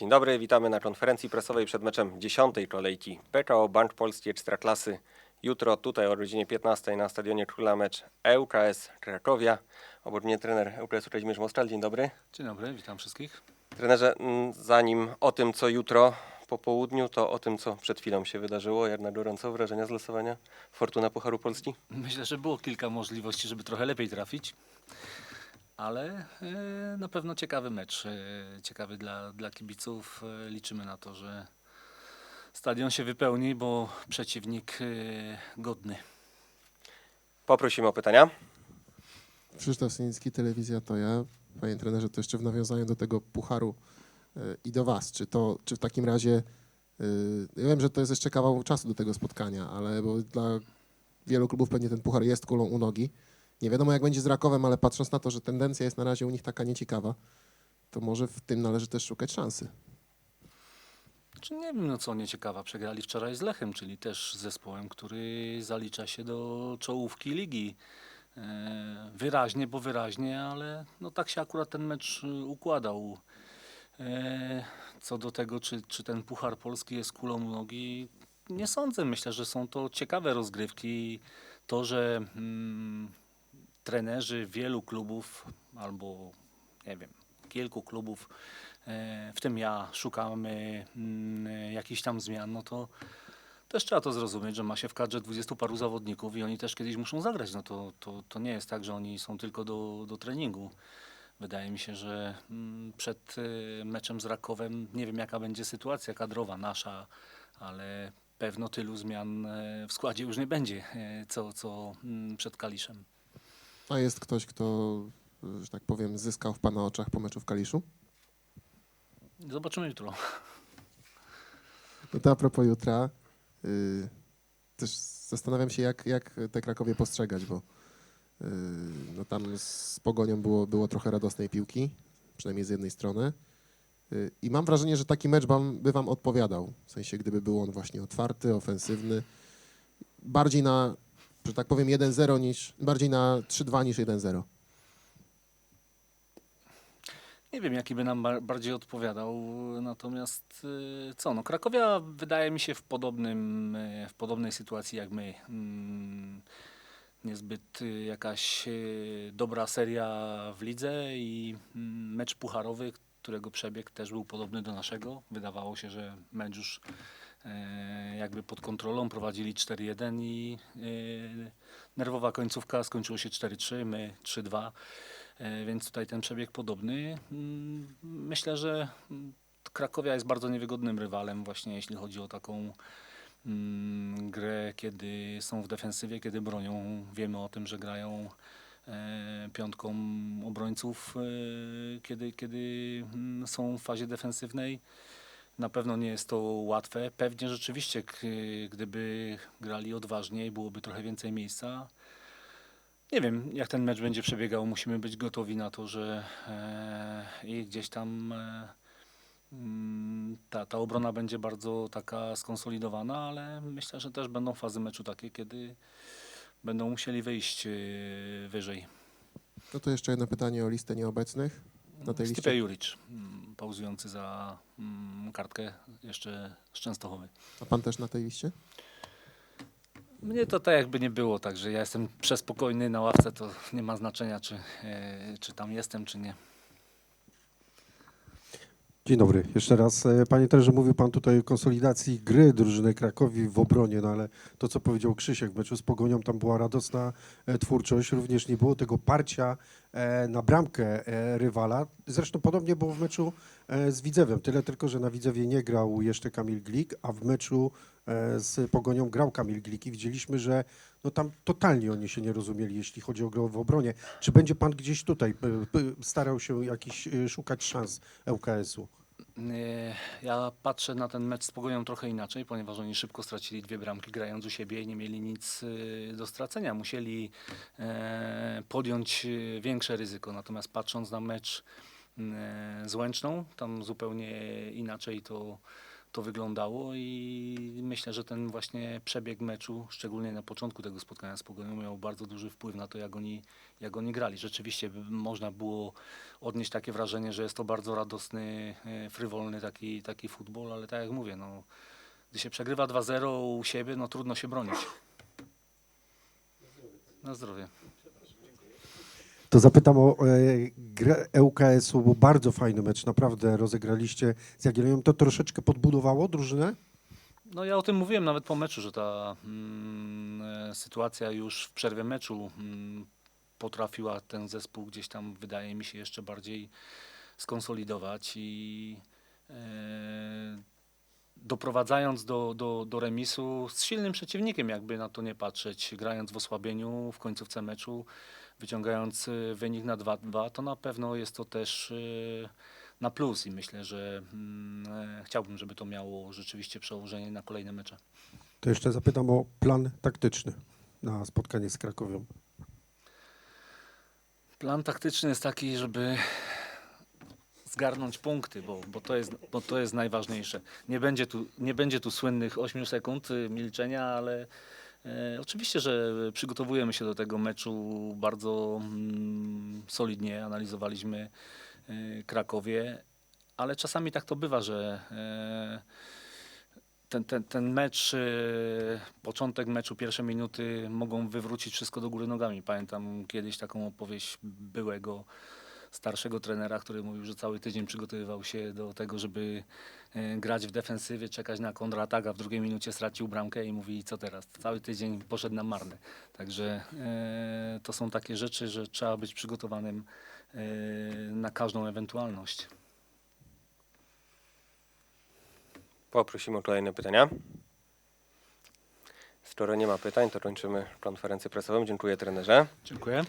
Dzień dobry, witamy na konferencji prasowej przed meczem dziesiątej kolejki PKO Bank Polski Ekstraklasy. Jutro tutaj o godzinie 15 na stadionie Króla mecz ŁKS Krakowia. Obok mnie trener ŁKS Kazimierz Mostral. Dzień dobry. Dzień dobry, witam wszystkich. Trenerze, mm, zanim o tym co jutro po południu, to o tym co przed chwilą się wydarzyło. Jak na gorąco wrażenia z losowania Fortuna Pucharu Polski? Myślę, że było kilka możliwości, żeby trochę lepiej trafić, ale e, na pewno ciekawy mecz. e, Ciekawy dla, dla kibiców. E, Liczymy na to, że stadion się wypełni, bo przeciwnik godny. Poprosimy o pytania. Krzysztof Synicki, Telewizja To Ja. Panie trenerze, to jeszcze w nawiązaniu do tego pucharu i do Was. Czy to, czy w takim razie, ja wiem, że to jest jeszcze kawał czasu do tego spotkania, ale bo dla wielu klubów pewnie ten puchar jest kulą u nogi. Nie wiadomo jak będzie z Rakowem, ale patrząc na to, że tendencja jest na razie u nich taka nieciekawa, to może w tym należy też szukać szansy. Czy nie wiem, no co nieciekawa, przegrali wczoraj z Lechem, czyli też zespołem, który zalicza się do czołówki ligi. E, Wyraźnie, bo wyraźnie, ale no tak się akurat ten mecz y, układał. E, Co do tego, czy, czy ten Puchar Polski jest kulą nogi, nie sądzę. Myślę, że są to ciekawe rozgrywki. To, że mm, trenerzy wielu klubów albo nie wiem, kilku klubów, e, w tym ja, szukamy mm, jakichś tam zmian, no to też trzeba to zrozumieć, że ma się w kadrze dwudziestu paru zawodników i oni też kiedyś muszą zagrać. No to, to, to nie jest tak, że oni są tylko do, do treningu. Wydaje mi się, że mm, przed y, meczem z Rakowem nie wiem jaka będzie sytuacja kadrowa nasza, ale pewno tylu zmian e, w składzie już nie będzie, e, co, co mm, przed Kaliszem. A jest ktoś, kto, że tak powiem, zyskał w Pana oczach po meczu w Kaliszu? Zobaczymy jutro. No to a propos jutra, y, też zastanawiam się, jak, jak te Krakowie postrzegać, bo y, no tam z Pogonią było, było trochę radosnej piłki, przynajmniej z jednej strony. Y, I mam wrażenie, że taki mecz wam, by wam odpowiadał, w sensie gdyby był on właśnie otwarty, ofensywny, bardziej na, że tak powiem, 1-0 niż, bardziej na 3-2 niż 1-0. Nie wiem, jaki by nam bar- bardziej odpowiadał, natomiast y, co, no Krakowia wydaje mi się w podobnym, y, w podobnej sytuacji jak my. Mm, Niezbyt y, jakaś dobra seria w lidze i mm, mecz pucharowy, którego przebieg też był podobny do naszego. Wydawało się, że mecz już jakby pod kontrolą, prowadzili 4-1 i y, nerwowa końcówka skończyło się 4-3, my 3-2. E, Więc tutaj ten przebieg podobny. Mm, Myślę, że Krakowia jest bardzo niewygodnym rywalem właśnie jeśli chodzi o taką mm, grę, kiedy są w defensywie, kiedy bronią. Wiemy o tym, że grają e, piątką obrońców, e, kiedy, kiedy mm, są w fazie defensywnej. Na pewno nie jest to łatwe. Pewnie rzeczywiście, gdyby grali odważniej, byłoby trochę więcej miejsca. Nie wiem, jak ten mecz będzie przebiegał. Musimy być gotowi na to, że e, i gdzieś tam e, mm, ta, ta obrona będzie bardzo taka skonsolidowana, ale myślę, że też będą fazy meczu takie, kiedy będą musieli wyjść e, wyżej. No to jeszcze jedno pytanie o listę nieobecnych na tej liście. Juric, mm, pauzujący za mm, kartkę jeszcze z Częstochowy. A Pan też na tej liście? Mnie to tak jakby nie było, także ja jestem przespokojny na ławce, to nie ma znaczenia, czy, e, czy tam jestem, czy nie. Dzień dobry. Jeszcze raz. E, Panie trenerze, mówił Pan tutaj o konsolidacji gry drużyny Krakowi w obronie, no ale to, co powiedział Krzysiek w meczu z Pogonią, tam była radosna e, twórczość, również nie było tego parcia e, na bramkę rywala. Zresztą podobnie było w meczu z Widzewem, tyle tylko, że na Widzewie nie grał jeszcze Kamil Glik, a w meczu z Pogonią grał Kamil Glik i widzieliśmy, że no tam totalnie oni się nie rozumieli, jeśli chodzi o grę w obronie. Czy będzie Pan gdzieś tutaj starał się jakiś szukać szans ŁKS-u? Ja patrzę na ten mecz z Pogonią trochę inaczej, ponieważ oni szybko stracili dwie bramki grając u siebie i nie mieli nic y, do stracenia. Musieli e, podjąć y, większe ryzyko. Natomiast patrząc na mecz e, z Łęczną, tam zupełnie inaczej to to wyglądało i myślę, że ten właśnie przebieg meczu, szczególnie na początku tego spotkania z Pogonią, miał bardzo duży wpływ na to, jak oni, jak oni grali. Rzeczywiście można było odnieść takie wrażenie, że jest to bardzo radosny, e, frywolny taki, taki futbol, ale tak jak mówię, no, gdy się przegrywa 2-0 u siebie, no trudno się bronić. Na zdrowie. To zapytam o e, grę ŁKS-u, bo bardzo fajny mecz, naprawdę rozegraliście z Jagiellonią. To troszeczkę podbudowało drużynę? No ja o tym mówiłem nawet po meczu, że ta mm, e, sytuacja już w przerwie meczu mm, potrafiła ten zespół gdzieś tam, wydaje mi się, jeszcze bardziej skonsolidować i e, doprowadzając do, do, do remisu z silnym przeciwnikiem, jakby na to nie patrzeć, grając w osłabieniu w końcówce meczu, wyciągając e, wynik na 2-2, to na pewno jest to też e, na plus i myślę, że mm, e, chciałbym, żeby to miało rzeczywiście przełożenie na kolejne mecze. To jeszcze zapytam o plan taktyczny na spotkanie z Krakowią. Plan taktyczny jest taki, żeby zgarnąć punkty, bo, bo, to, jest, bo to jest najważniejsze. Nie będzie tu, nie będzie tu słynnych 8 sekund y, milczenia, ale e, oczywiście, że przygotowujemy się do tego meczu bardzo mm, solidnie. Analizowaliśmy e, Krakowie, ale czasami tak to bywa, że e, ten, ten, ten mecz, e, początek meczu, pierwsze minuty mogą wywrócić wszystko do góry nogami. Pamiętam kiedyś taką opowieść byłego starszego trenera, który mówił, że cały tydzień przygotowywał się do tego, żeby e, grać w defensywie, czekać na kontratak, a w drugiej minucie stracił bramkę i mówi, co teraz? Cały tydzień poszedł na marne. Także e, to są takie rzeczy, że trzeba być przygotowanym e, na każdą ewentualność. Poprosimy o kolejne pytania. Skoro nie ma pytań, to kończymy konferencję prasową. Dziękuję trenerze. Dziękuję.